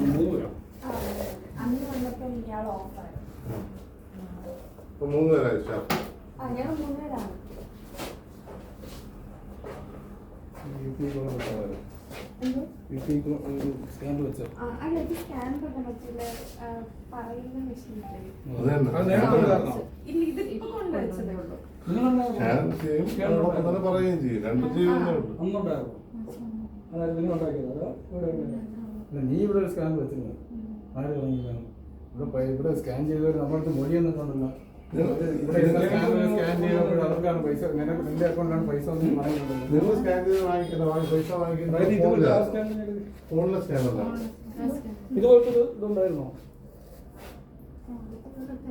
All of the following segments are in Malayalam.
മൂന്ന് പേരാ മൂന്ന് അതോടൊപ്പം തന്നെ പറയുകയും ചെയ്യും. രണ്ട് അന്നുണ്ടായിരുന്നു. അതായത് നിങ്ങൾ ഉണ്ടാക്കിയത് അതോ ഇവിടെ? അല്ല നീ ഇവിടെ ഒരു സ്കാൻ വെച്ചിരുന്നു. ആര് വാങ്ങിയതാണ് ഇവിടെ ഇവിടെ സ്കാൻ ചെയ്തവർ നമ്മളടുത്ത് മൊഴി എന്നിട്ടുണ്ടല്ലോ ഇവിടെ ഇരുന്ന സ്കാൻ സ്കാൻ ചെയ്തപ്പോൾ അവർക്കാണ് പൈസ നിനക്ക് നിന്റെ അക്കൗണ്ടിലാണ് പൈസ ഒന്നും പറയുന്നുണ്ടല്ലോ നിങ്ങൾ സ്കാൻ ചെയ്ത് വാങ്ങിക്കുന്ന പൈസ സ്കാൻ ചെയ്തത്? ഫോണിലെ സ്കാൻ അല്ല. ഇതുപോലത്തെ ഒരു ഇതുണ്ടായിരുന്നോ?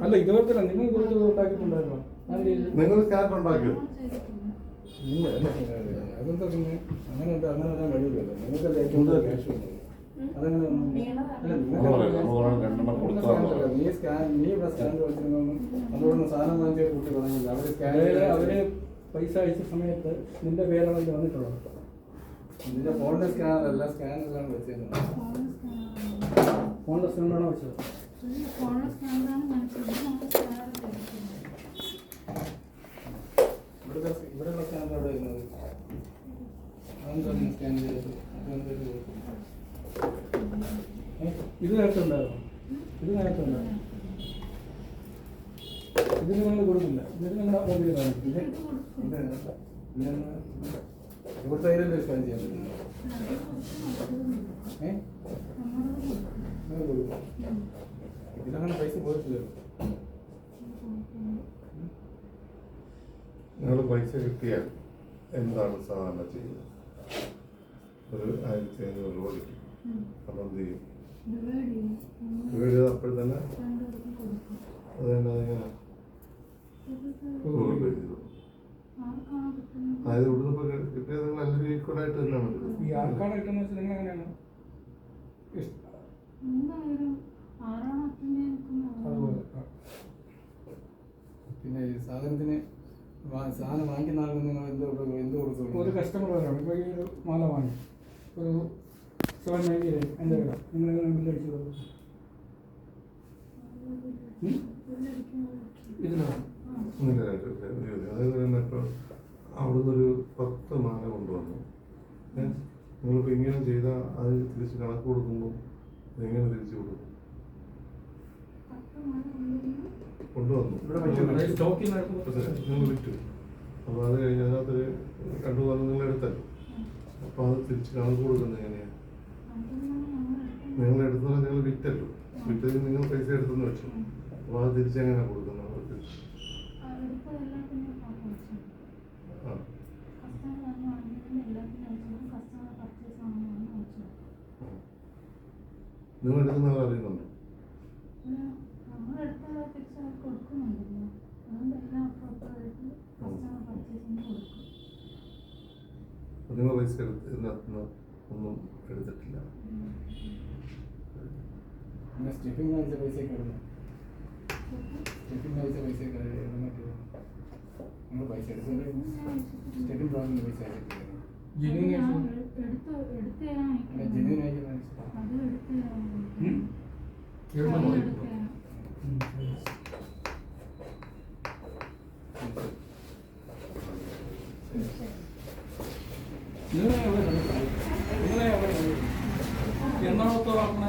അല്ല ഇതുപോലത്തെ അല്ല, നിങ്ങൾ ഇതുപോലത്തെ ഉണ്ടാക്കിയിട്ടുണ്ടായിരുന്നോ? നിങ്ങൾ സ്കാൻ ഉണ്ടാക്കിയോ? ഇല്ല, അല്ല, അതെന്താ പിന്നെ? അങ്ങനെ ഉണ്ട്, അങ്ങനെ വരാൻ കഴിയില്ലല്ലോ. നിങ്ങൾക്കല്ലേ ഏറ്റവും കൂടുതൽ ക്യാഷ് ഉള്ളത് നീ സ്കാൻ നീ ഇവിടെ സ്കാൻ വെച്ചിരുന്നു നമ്മളോട് സാധനം വാങ്ങിച്ച കുട്ടി പറഞ്ഞില്ല. അവർ സ്കാൻ അവർ പൈസ അയച്ച സമയത്ത് നിന്റെ പേരാണ് വന്നിട്ടുള്ളത്. നിന്റെ ഫോണിലെ സ്കാൻ അല്ല സ്കാൻ ഫോണിന്റെ സ്കാനറാണ് വെച്ചത്? ഇവിടുത്തെ ഇവിടെയുള്ള സ്കാനർ എവിടെ വരുന്നത് അതെന്താ സ്കാൻ ചെയ്തത്? അതെന്താ? ഇത് നേരത്തെ ഉണ്ടായിരുന്നു? ഇത് നേരത്തെ ഉണ്ടായിരുന്നു? ഇത് നിങ്ങൾ കൊടുക്കില്ല. ഇതിന് നിങ്ങളുടെ മൊബൈൽ കാണിക്കും ഇത് ഇത് ഇതെന്നാ? ഇവിടുത്തെ അതിലല്ലേ സ്കാൻ ചെയ്യാൻ പറ്റുന്നത് ഏ? നിങ്ങൾ കൊടുക്കും. ഇതിലങ്ങനെ പൈസ പോയിട്ടില്ലല്ലോ. നിങ്ങൾ പൈസ കിട്ടിയാൽ എന്താണ് സാധാരണ ചെയ്യുന്നത് ഒരു ആയിരത്തി അഞ്ഞൂറ് രൂപ കിട്ടും. അപ്പം എന്ത് ചെയ്യും? വീട് അപ്പോൾ തന്നെ? അതായത് ഇവിടുന്ന് ഇപ്പോൾ കിട്ടിയത് നിങ്ങൾ എല്ലാവരും ഈക്വലായിട്ട് തന്നെയാണ് ഈ ആർക്കാണ് കിട്ടുന്ന വെച്ചാൽ നിങ്ങൾ എങ്ങനെയാണ്. പിന്നെ ഈ സാധനത്തിന് വാ- സാധനം വാങ്ങിക്കുന്ന ആൾക്ക് നിങ്ങൾ എന്ത് കൊടുക്കും എന്ത് കൊടുക്കും ഒരു കസ്റ്റമർ വരാണ് ഇപ്പോൾ ഈ ഒരു മാല വാങ്ങി. ഒരു സെവൻ നയന്റി നയൻ എന്റെ നിങ്ങൾ എങ്ങനെ ബില്ല് അടിച്ചു കൊടുക്കും ഉം? ഇതിലാണ് അവിടുന്ന് ഒരു പത്ത് മാല കൊണ്ടുവന്നു? നിങ്ങളിപ്പോൾ ഇങ്ങനെ ചെയ്താൽ അത് തിരിച്ച് കണക്ക് കൊടുക്കുമ്പോൾ എങ്ങനെ തിരിച്ചു കൊടുക്കും? കൊണ്ടുവന്നു. നിങ്ങൾ വിറ്റു. അപ്പോൾ അത് കഴിഞ്ഞ് അതിനകത്തൊരു രണ്ടു മൂന്ന് നിങ്ങൾ എടുത്തല്ലോ അപ്പോൾ അത് തിരിച്ച് കണക്ക് കൊടുക്കുന്നത് എങ്ങനെയാണ് നിങ്ങൾ എടുത്തത് നിങ്ങൾ വിറ്റല്ലോ. വിറ്റത് നിങ്ങൾ പൈസ എടുത്തെന്ന് വെച്ചു. അപ്പോൾ അത് തിരിച്ചെങ്ങനെ കൊടുക്കുന്നു അവർക്ക് നിങ്ങൾ എടുക്കുന്നവർ അറിയുന്നുണ്ടോ? നിങ്ങൾ പൈസ എടുത്ത് ഒന്നും എടുത്തിട്ടില്ല. സ്റ്റിഫിങ് അയച്ച പൈസയൊക്കെ ഇടുന്നു? സ്റ്റിഫിങ് അയച്ച പൈസയൊക്കെ ഇടുന്നിട്ട് നിങ്ങൾ പൈസ എടുത്തിട്ട് സ്റ്റെഫിൻ ബ്രാൻഡിന്റെ പൈസ അയച്ചിട്ടില്ല തരാൻ പിന്നെ ജെന്യൂൻ അയക്കുന്ന അത് ওনারাও তো